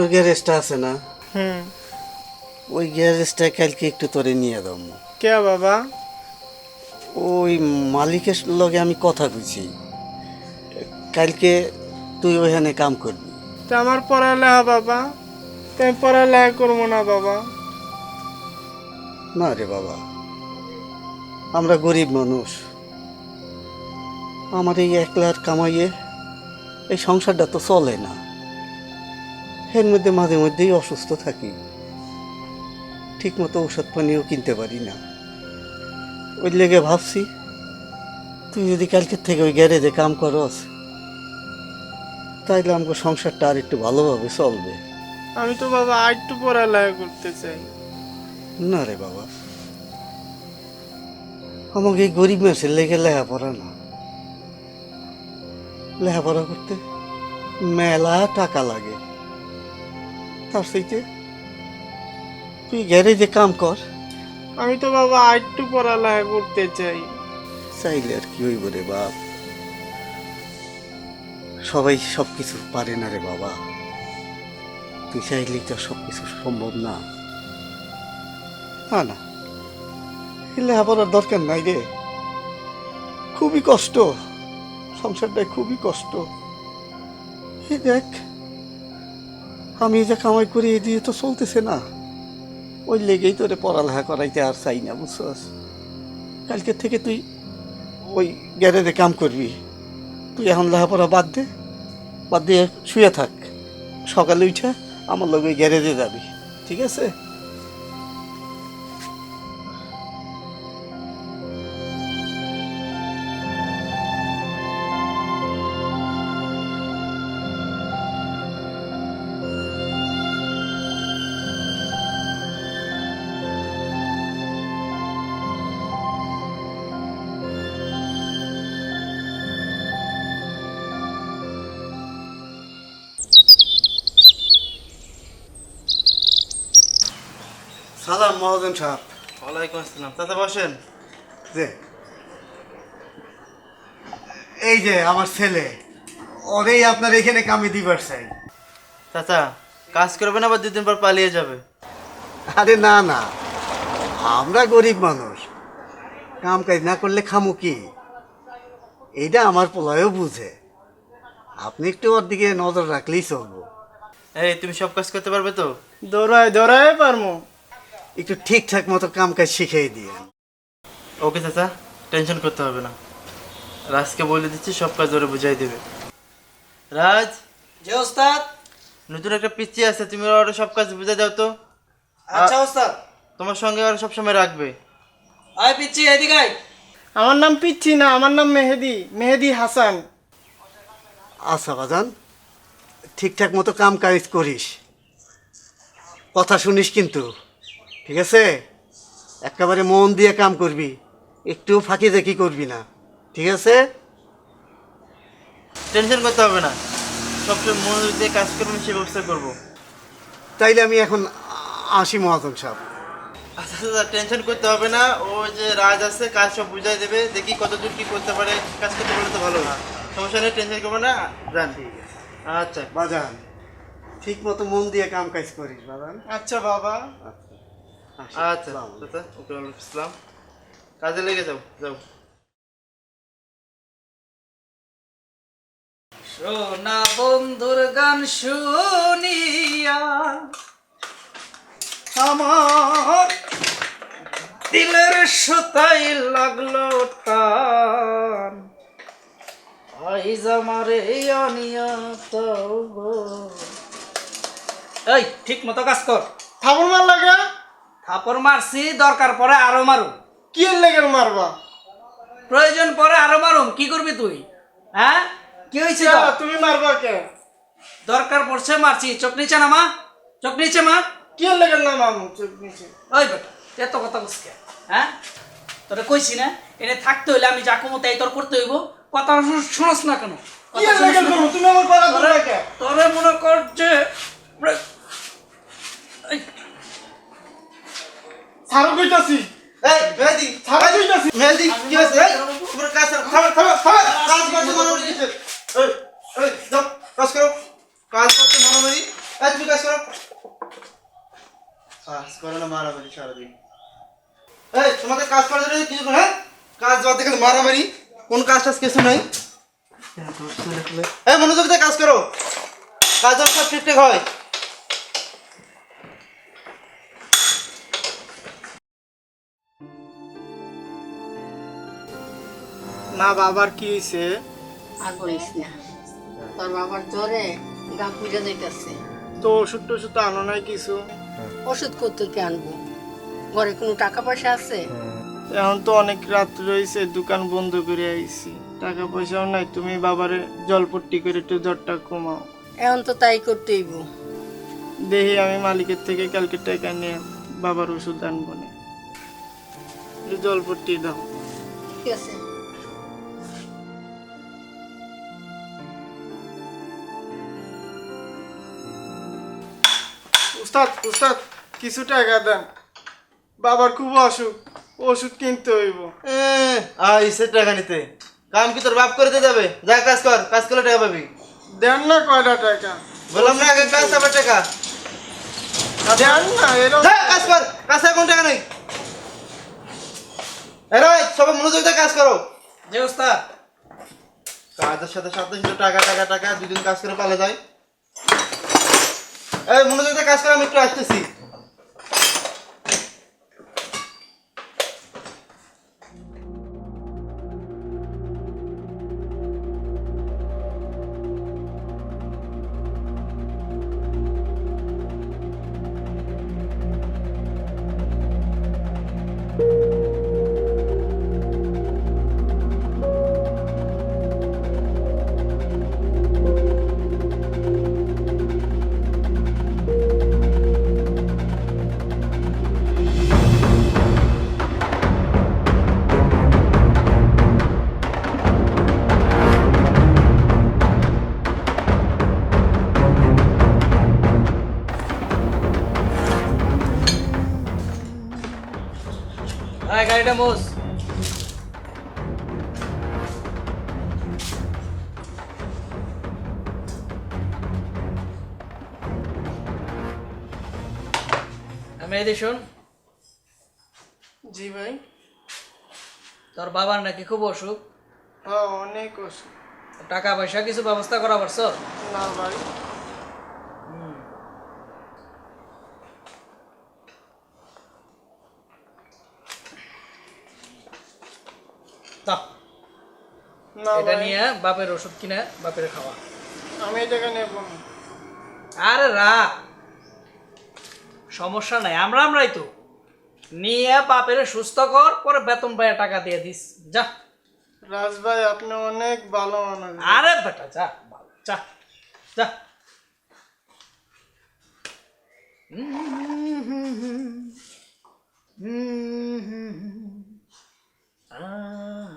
Motor গ্যারেজটা আছে না? হুম। ওই গ্যারেজটা কালকে একটু তোরে নিয়ে দাও কে বাবা? ওই মালিকের লগে আমি কথা কইছি। কালকে তুই ওইখানে কাম করবি। তা আমার পড়ালেখা বাবা? তা আমি পড়ালেখা করব না বাবা? না রে বাবা আমরা গরিব মানুষ। আমার এই একলার কামাইয়ে এই সংসারটা তো চলে না। এর মধ্যে মাঝে মধ্যেই অসুস্থ থাকি। ঠিকমতো ওষুধ পানিও কিনতে পারি না। ওই লেগে ভাবছি তুই যদি কালকের থেকে ওই গ্যারেজে কাম করস তাইলে আমাকে সংসারটা আর একটু ভালোভাবে চলবে। আমি তো বাবা আর একটু পড়ালেখা করতে চাই। না রে বাবা আমাকে এই গরিব মানুষের লেগে লেখাপড়া না। লেখাপড়া করতে মেলা টাকা লাগে। তার সেইতে তুই গ্যারেজে কাম কর। আমি তো বাবা আর একটু পড়ালেখা করতে চাই। চাইলে আর কি হইব রে বাপ। সবাই সব কিছু পারে না রে বাবা। তুই চাইলেই তো সব কিছু সম্ভব না। না না। লেখাপড়ার দরকার নাই রে। খুবই কষ্ট। সংসারটায় খুবই কষ্ট। এই দেখ আমি যে কামাই করি দিয়ে তো চলতেছে না। ওই লেগেই তোরে পড়ালেখা করাইতে আর চাই না, বুঝছস? কালকের থেকে তুই ওই গ্যারেজে কাম করবি। তুই এখন লেখাপড়া বাদ দে, বাদ দিয়ে শুয়ে থাক। সকালে উঠে আমার লোক ওই গ্যারেজে যাবি, ঠিক আছে? সালাম মহাজন সাহেব। ওয়ালাইকুম আসসালাম। চাচা বসেন। যে এই যে আমার ছেলে ওরেই আপনার এখানে কামে দিবার চাই। চাচা কাজ করবে না আবার দুদিন পর পালিয়ে যাবে। আরে না না। আমরা গরিব মানুষ। কাম কাজ না করলে খামু কি? এইটা আমার পোলায়ও বুঝে। আপনি একটু ওর দিকে নজর রাখলেই চলবো। এই তুমি সব কাজ করতে পারবে তো? দৌড়ায় দৌড়ায় পারমো। একটু ঠিকঠাক মতো কাম কাজ শিখিয়ে দিয়ে। ওকে চাচা টেনশন করতে হবে না। রাজকে বলে দিচ্ছি সব কাজ ওরা বুঝাই দেবে। রাজ? জি ওস্তাদ। নতুন একটা পিচ্ছি আছে তুমি ওরা সব কাজ বুঝাই দাও তো। আচ্ছা ওস্তাদ। তোমার সঙ্গে ওরা সবসময় রাখবে। আয় পিচ্ছি এদিকে আয়। আমার নাম পিচ্ছি না আমার নাম মেহেদি মেহেদি হাসান। আচ্ছা বাজান ঠিকঠাক মতো কাম কাজ করিস। কথা শুনিস কিন্তু। ঠিক আছে? একেবারে মন দিয়ে কাম করবি। একটু ফাঁকি দেখি করবি না। ঠিক আছে? টেনশন করতে হবে না। সবসময় মনোযোগ দিয়ে কাজ করবেন সে ব্যবস্থা করব। তাইলে আমি এখন আসি মহাজন সাহেব। আচ্ছা দাদা টেনশন করতে হবে না। ও যে রাজ আছে কাজ সব বুঝাই দেবে। দেখি কতদূর কি করতে পারে। কাজ করতে পারলে তো ভালো সমস্যা নেই টেনশন করবে না। যান। আচ্ছা। বাজান ঠিক মতো মন দিয়ে কাম কাজ করিস বাজান। আচ্ছা বাবা। আসি। আচ্ছা আসসালামু চাচা ওকে ওয়ালাইকুম আসসালাম। কাজে লেগে যাও যাও। সোনা বন্ধুর গান শুনিয়া আমার দিলের সুতাই লাগল টান। আইজ আমার এই অনিয়ত এই ঠিক মতো কাজ কর। মার লাগে থাপড় মারছি দরকার পরে আরও মারু কি লেগে মারবা? প্রয়োজন পরে আরও মারুম কি করবি তুই? হ্যাঁ? কি হয়েছে তুমি মারবা কে? দরকার পড়ছে মারছি চোখ নিচে না মা চোখ নিচে মা। কি লেগে নাম চোখ নিচে? ওই বেটা এত কথা বুঝকে হ্যাঁ? তোরা কইছি না এনে থাকতে হইলে আমি যা কমো তাই তোর করতে হইব। কথা শুন- শুনস না কেন? তোরে মনে কর লেগে ছাড়ো কইতাছি। মারামারি। সারাদিন। এই তোমাদের কাজ করার কিছু হ্যাঁ? কাজ বাদ দেখে মারামারি। কোন কাজ টাজ কিছু নাই। মনোযোগ দিয়ে কাজ করো। কাজ সব ঠিকঠাক হয়। না বাবার কি হয়েছে আর বলিস না। তোর বাবার জ্বরে গা পুজো যাইতেছে। তো ওষুধ টষুধ তো আনো নাই কিছু? ওষুধ করতে কি আনব? ঘরে কোনো টাকা পয়সা আছে? এখন তো অনেক রাত রয়েছে দোকান বন্ধ করে আইছি। টাকা পয়সাও নাই তুমি বাবারে জলপট্টি করে একটু জ্বরটা কমাও। এখন তো তাই করতে হইব। দেখি আমি মালিকের থেকে কালকে টাকা নিয়ে বাবার ওষুধ আনব না। জলপট্টি দাও। ঠিক আছে। উস্তাদ উস্তাদ কিছু টাকা দেন। বাবার খুব অসুখ ওষুধ কিনতে হইব। এ, আইসে টাকা নিতে। কাম কি তোর বাপ করে দিয়ে যাবে? যা কাজ কর কাজ করলে টাকা পাবি। দেন না কয়টা টাকা? বললাম না আগে কাজ তারপর টাকা। দেন না এরকম কাজ কর কাজ কোন টাকা নেই। এরা সবাই মনোযোগ দিয়ে কাজ করো। যে ওস্তাদ কাজের সাথে সাথে শুধু টাকা টাকা টাকা দুদিন কাজ করে পালা যায়। মনোযোগ কাজ করে আমি একটু আসতেছি। গাড়িটা মোস শোন। জি ভাই। তোর বাবার নাকি খুব অসুখ? হ্যাঁ অনেক ওষুধ টাকা পয়সা কিছু ব্যবস্থা করা পারছ? না ভাই। এটা নিয়ে বাপের ওষুধ কিনে বাপের খাওয়া আমি এই টাকা নেব আরে রাখ সমস্যা নাই আমরা আমরাই তো নিয়ে বাপের সুস্থ কর পরে বেতন পাইয়া টাকা দিয়ে দিস যা রাজ ভাই আপনি অনেক ভালো মানুষ আরে বেটা যা যা যা চুপ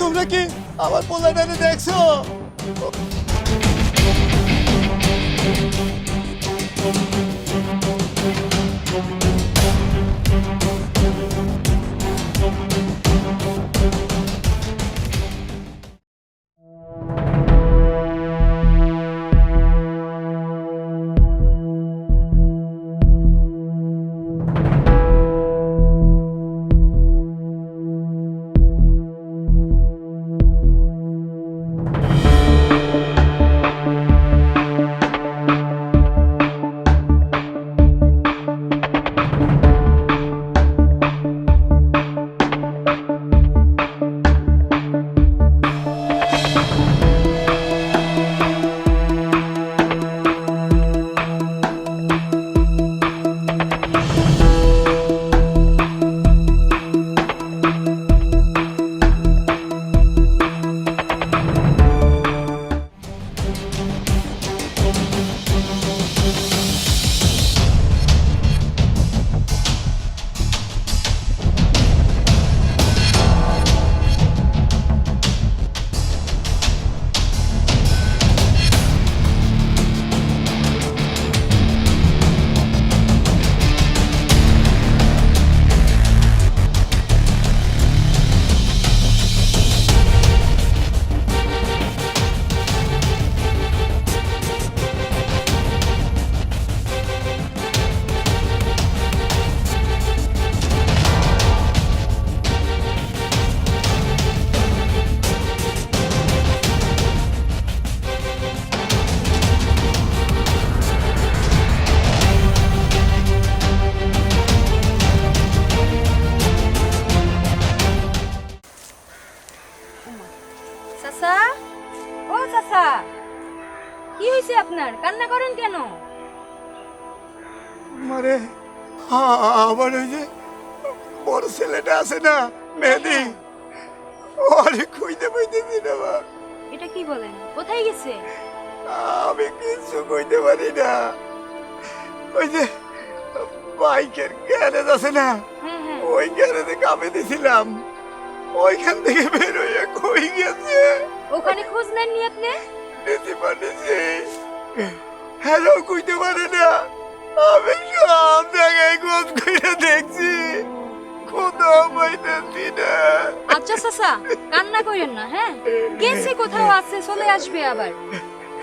তোমরা কি আমার পোলাটারে দেখছ? চাচা আপনার কান্না করেন কেন? মানে আমার ওই যে বড় ছেলেটা আছে না মেহেদি? ওরে খুঁজতে পাইতেছি না মা। এটা কি বলেন? কোথায় গেছে? আমি কিছু কইতে পারি না। ওই যে বাইকের গ্যারেজ আছে না হ্যাঁ হ্যাঁ। ওই গ্যারেজে কামে দিছিলাম। ওইখান থেকে বের হয়ে কই গেছে? ওখানে খোঁজ নেননি আপনি? পারিছি হ্যালো, কইতে পারে না। আমি সব জায়গায় খোঁজ করে দেখছি। আচ্ছা চাচা কান্না করেন না হ্যাঁ? গেছে কোথাও, আছে, চলে আসবে আবার।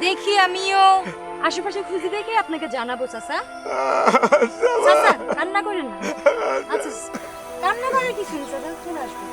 দেখি আমিও আশেপাশে খুঁজে দেখে আপনাকে জানাব চাচা চাচা কান্না করেন না। আচ্ছা কান্না করার কিছু নেই চাচা চলে আসবে।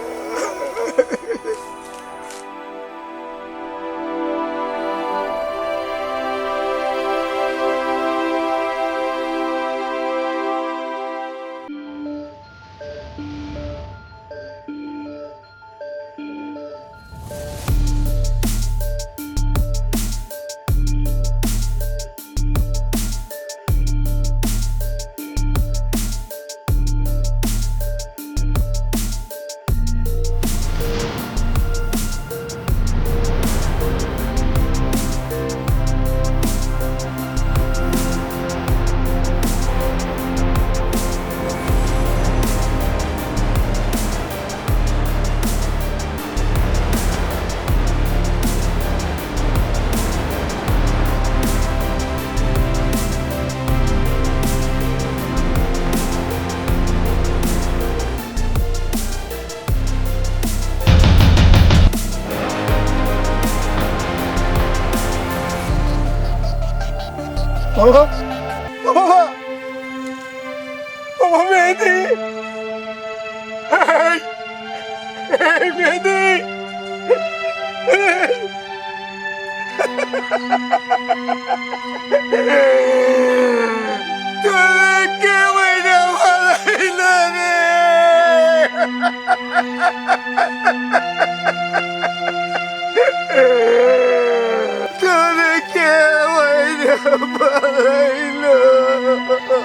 বাবা বাবা বাবা মেহেদি। মেহেদি। তুমি কে মইনা ভালাইলা রে। 爸爸来了。